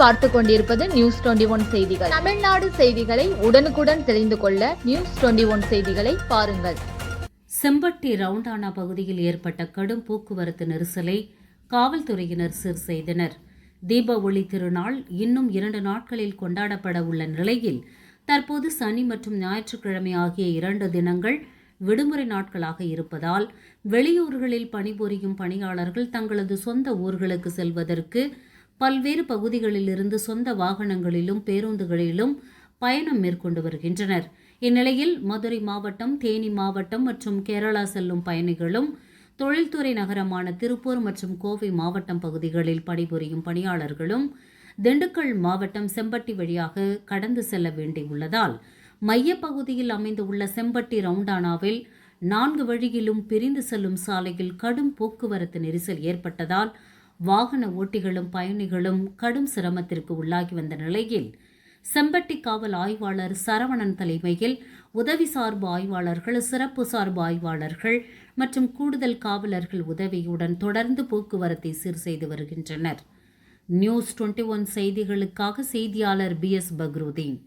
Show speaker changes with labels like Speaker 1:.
Speaker 1: பார்த்து கொண்டிருப்பது news twenty one செய்திகள். தமிழ்நாடு செய்திகளை உடனுக்குடன் தெரிந்து கொள்ள நியூஸ் டுவெண்டி ஒன் செய்திகளை பாருங்கள்.
Speaker 2: செம்பட்டி ரவுண்டானா பகுதியில் ஏற்பட்ட கடும் போக்குவரத்து நெரிசலை காவல்துறையினர் சீர் செய்தனர். தீப ஒளி திருநாள் இன்னும் இரண்டு நாட்களில் கொண்டாடப்பட உள்ள நிலையில் தற்போது சனி மற்றும் ஞாயிற்றுக்கிழமை ஆகிய இரண்டு தினங்கள் விடுமுறை நாட்களாக இருப்பதால் வெளியூர்களில் பணிபுரியும் பணியாளர்கள் தங்களது சொந்த ஊர்களுக்கு செல்வதற்கு பல்வேறு பகுதிகளில் இருந்து சொந்த வாகனங்களிலும் பேருந்துகளிலும் பயணம் மேற்கொண்டு வருகின்றனர். இந்நிலையில் மதுரை மாவட்டம் தேனி மாவட்டம் மற்றும் கேரளா செல்லும் பயணிகளும் தொழில்துறை நகரமான திருப்பூர் மற்றும் கோவை மாவட்டம் பகுதிகளில் பணிபுரியும் பணியாளர்களும் திண்டுக்கல் மாவட்டம் செம்பட்டி வழியாக கடந்து செல்ல வேண்டியுள்ளதால் மையப்பகுதியில் அமைந்துள்ள செம்பட்டி ரவுண்டானாவில் நான்கு வழியிலும் பிரிந்து செல்லும் சாலையில் கடும் போக்குவரத்து நெரிசல் ஏற்பட்டதால் வாகன ஓட்டிகளும் பயணிகளும் கடும் சிரமத்திற்கு உள்ளாகி வந்த நிலையில் செம்பட்டி காவல் ஆய்வாளர் சரவணன் தலைமையில் உதவி சார்பு ஆய்வாளர்கள் சிறப்பு சார்பு ஆய்வாளர்கள் மற்றும் கூடுதல் காவலர்கள் உதவியுடன் தொடர்ந்து போக்குவரத்தை சீர் செய்து வருகின்றனர். நியூஸ் டுவெண்ட்டி ஒன் செய்திகளுக்காக செய்தியாளர் பி எஸ் பக்ருதீன்.